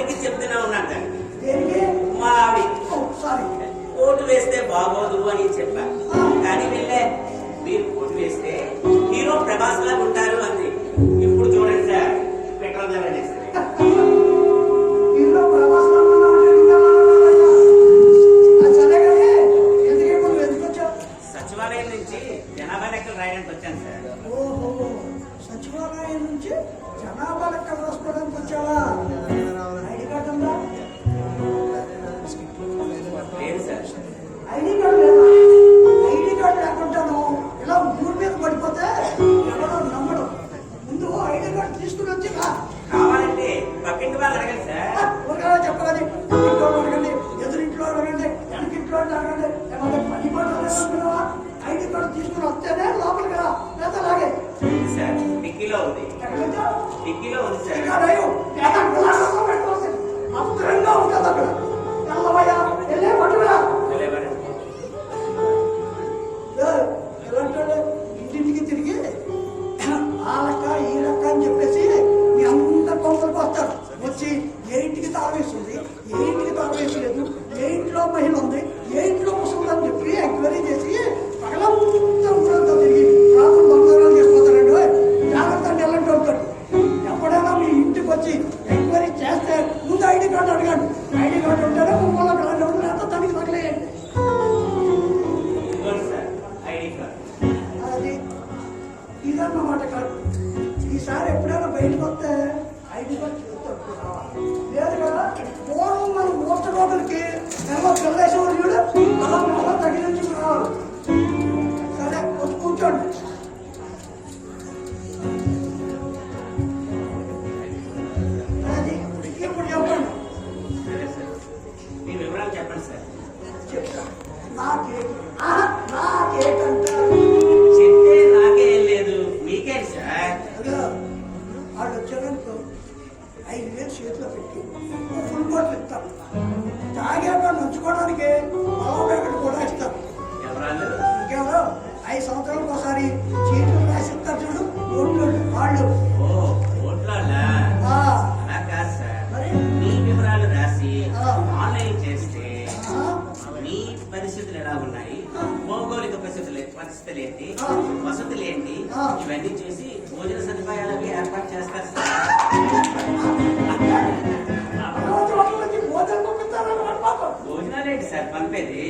అప్పటికి చెప్తూనే ఉన్నాను? మా ఆవిడ. ఓటు వేస్తే బాగోదు అని చెప్పా. కానీ వెళ్ళే మీరు ఓటు వేస్తే హీరో ప్రభాస్ లాగా ఉంటారు అంది. ఇప్పుడు చూడండి సార్. సచివాలయం నుంచి జనాభా లెక్కలు రాయడానికి వచ్చాను సార్. ఓహో సచివాలయం నుంచి జనాభా లెక్కలు రాసుకోవడానికి వచ్చావా? ఐడి కార్డు ఉందా? లేదు సార్. ఐడి కార్డు లేదా? ఐడి కార్డు లేకుండాను ఇలా ఊరి మీద పడిపోతే ఎవడో నమ్మడు ముందు ఐడి కార్డు తీసుకుని వచ్చి. కావాలంటే పక్కింటి వాళ్ళు అడగండి సార్. మీ వచ్చి ఎంక్వైరీ చేస్తే ముందు ఐడి కార్డు అడగండి. జనంతో ఐదు వేలు చేతిలో పెట్టి ఫుల్ బాటిల్ ఇస్తాం తాగాక నుంచుకోవడానికి పావు ప్యాకెట్ కూడా ఇస్తాం. ఇంకెవరో ఐదు సంవత్సరాలకు ఒకసారి చేతులు రాసిస్తారు చూడు ఓట్లు వాళ్ళు. పరిస్థితులు ఎలా ఉన్నాయి భౌగోళిక పరిస్థితులు పరిస్థితులు ఏంటి. వసతులు ఏంటి. ఇవన్నీ చూసి భోజన సదుపాయాలు అవి ఏర్పాటు చేస్తారు సార్. అమరావతి వాళ్ళ నుంచి భోజనం పంపిస్తారన్నమాట పాపం భోజనాలు ఏంటి సార్? పంపేది?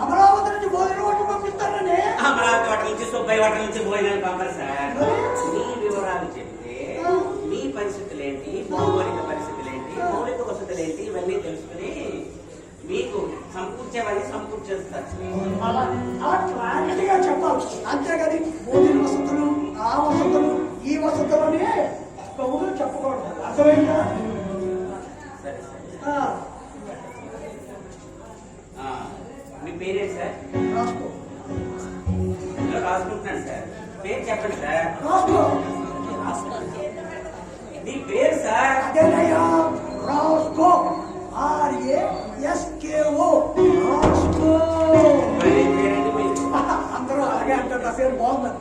అమరావతి నుంచి భోజనం అమరావతి నుంచి సుబ్బయ్య వాటి నుంచి భోజనాలు పంపరు సార్. సమకూర్చేస్తారు అలా అలా క్లారిటీగా చెప్పాలి అంతేగాని భోజన వసతులు ఆ వసతులు ఈ వసతులు అని కవులు చెప్పకూడదు అర్థమైందా మీ పేరేంటి సార్? రాసుకో. రాసుకుంటున్నాను సార్. పేరు చెప్పండి సార్. రాసుకో. మీ పేరు సార్? అదేనయ్యా రాసుకో. పేరు బాగుందని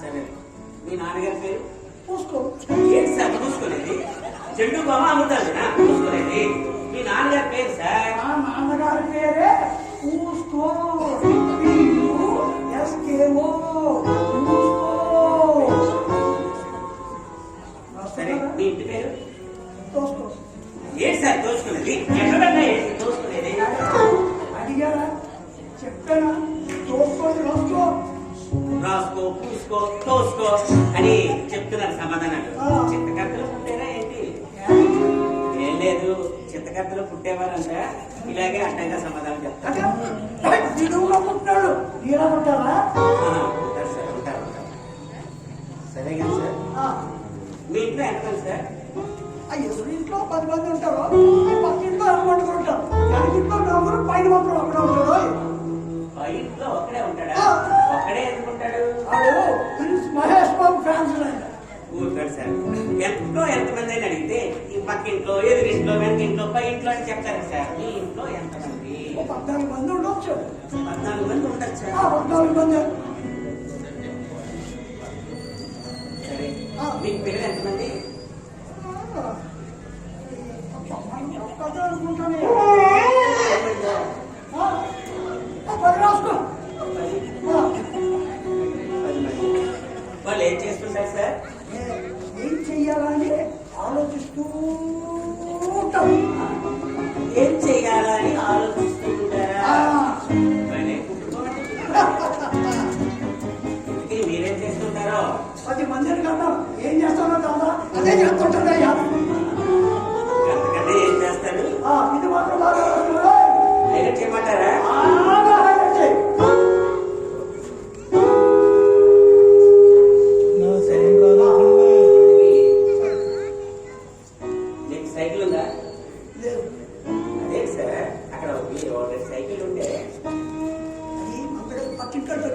సరే. మీ నాన్నగారి పేరు? చూసుకో. ఏంటి సార్ చూసుకోలేదు. చెండు బామ అమ్ముతారు చూసుకోలేదు. మీ నాన్నగారి పేరు సార్? మా నాన్నగారి పేరే చూసుకో ఎస్కేఓ సరే మీ ఇంటి పేరు? చూసుకో ఏంటి సార్ అడిగారా? చెప్పానా? చూసుకొని రాసుకో పూసుకో తోసుకో అని చెప్తున్నారు సమాధానాలు. చిత్తకర్తలు పుట్టారా ఏంటి? ఏం లేదు చిత్తకర్తలు పుట్టేవారంట. ఇలాగే అడ్డంగా సమాధానం చెప్తారు. సార్ ఉంటారు. సరే. మీ ఇంట్లో ఎంతమంది సార్? ఇంట్లో వెనక ఇంట్లో పై ఇంట్లో అని చెప్తారు సార్. మీ ఇంట్లో ఎంతమంది? పద్నాలుగు మంది ఉండొచ్చు. పద్నాలుగు మంది ఉండొచ్చు సార్. పద్నాలుగు మంది. సరే. మీకు పిల్లలు ఎంతమంది? వాళ్ళు ఏం చేస్తున్నారు సార్? అంతే చేస్తుంటుందయ్యా ఏం చేస్తాడు? ఇది మాత్రం డైరెక్ట్ సైకిల్ ఉందా? అక్కడ సైకిల్ ఉంటే పక్కింటాడు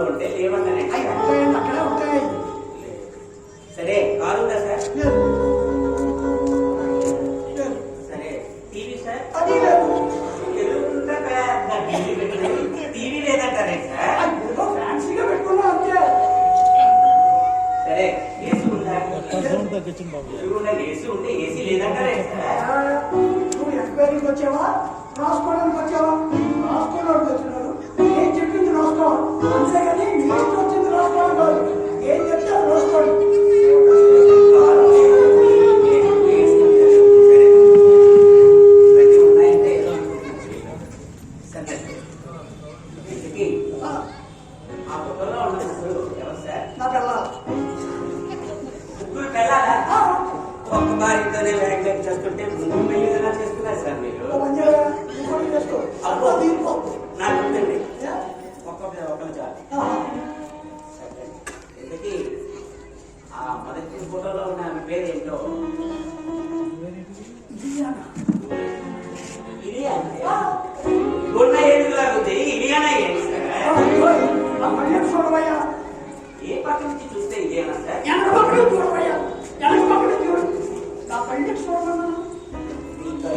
రూపంలో ఉంటే లేవన్నానే అక్కడే ఉంటాయి సరే కారు ఉందా సార్? TV sir? ఫ్యాన్సీగా పెట్టుకున్నా సరే ఏసీ ఉందా? ఏసీ ఉంటే ఏసీ లేదంటారే వచ్చావా? రాసుకోవడానికి వచ్చావా? రాసుకోవడానికి వచ్చినారు నేను చెప్పింది రాసుకోవాలి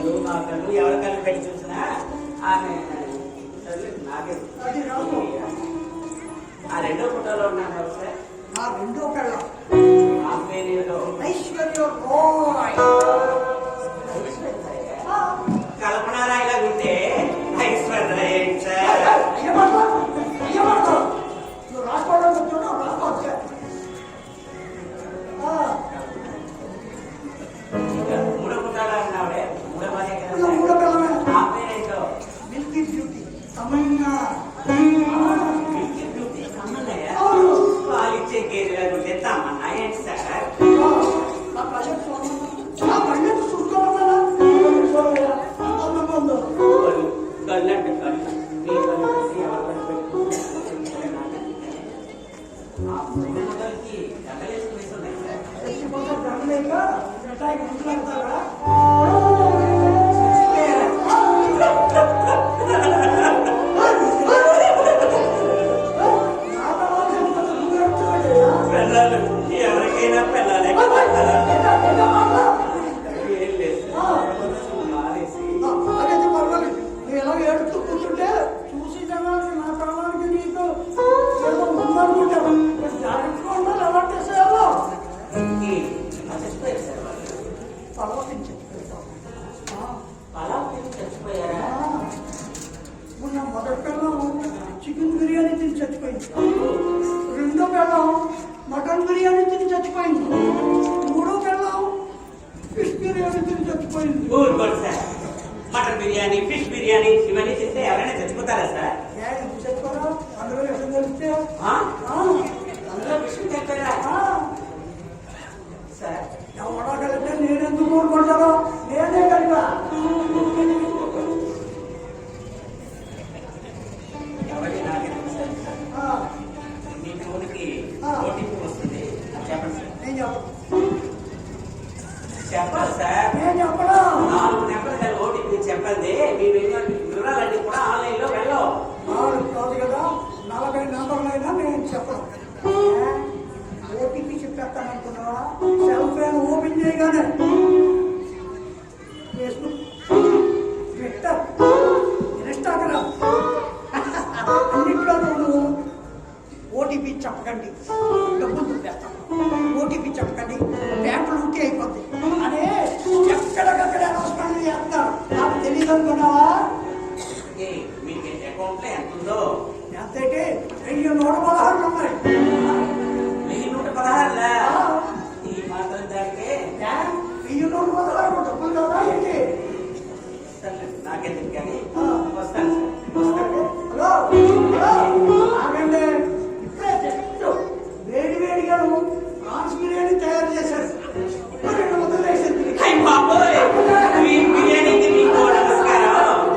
కళ్ళు మా కళ్ళు ఎవరి కళ్ళు పెట్టి చూసినా ఆమె నాకే ఆ రెండో పుట్టలో ఉన్నాను సార్. ఆ రెండో కళ్ళ ఐశ్వర్య అందులో విషయం చెప్పారా? సరే ఎవడో కలిపితే నేనెందుకు కోరుకుంటాను నేనే కలిపా. చెప్పాలి సార్. నేను చెప్పడం నాలుగు నెంబర్ సార్ ఓటీపీ చెప్పండి. మీ వివరాలన్నీ కూడా ఆన్లైన్లో వెళ్ళవు. చేయగానే ఫేస్బుక్ ట్విట్టర్ ఇన్స్టాగ్రామ్ అన్నింటిలో ఓటీపీ చెప్పకండి. నాకెందుకు కానీ. ఆ. వస్తాను సార్. వస్తాను. హలో. హలో. ఆగండి. ఇప్పుడే జస్ట్ వేడి వేడిగాను ప్రాన్స్ బిర్యానీ తయారు చేశారు రెండు ముద్దలు వేసింది బాబోయ్! బిర్యానీకి నమస్కారం. బొత్సకైనా బాబు.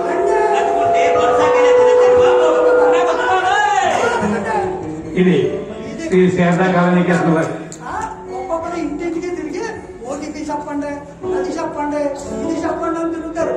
ఇది శ్రీ శారదా కాలనీకి ఒక్కొక్కరు ఇంటింటికి తిరిగి ఓటీపీ చెప్పండి అది చెప్పండి ఇది చెప్పండి అని తిరుగుతారు.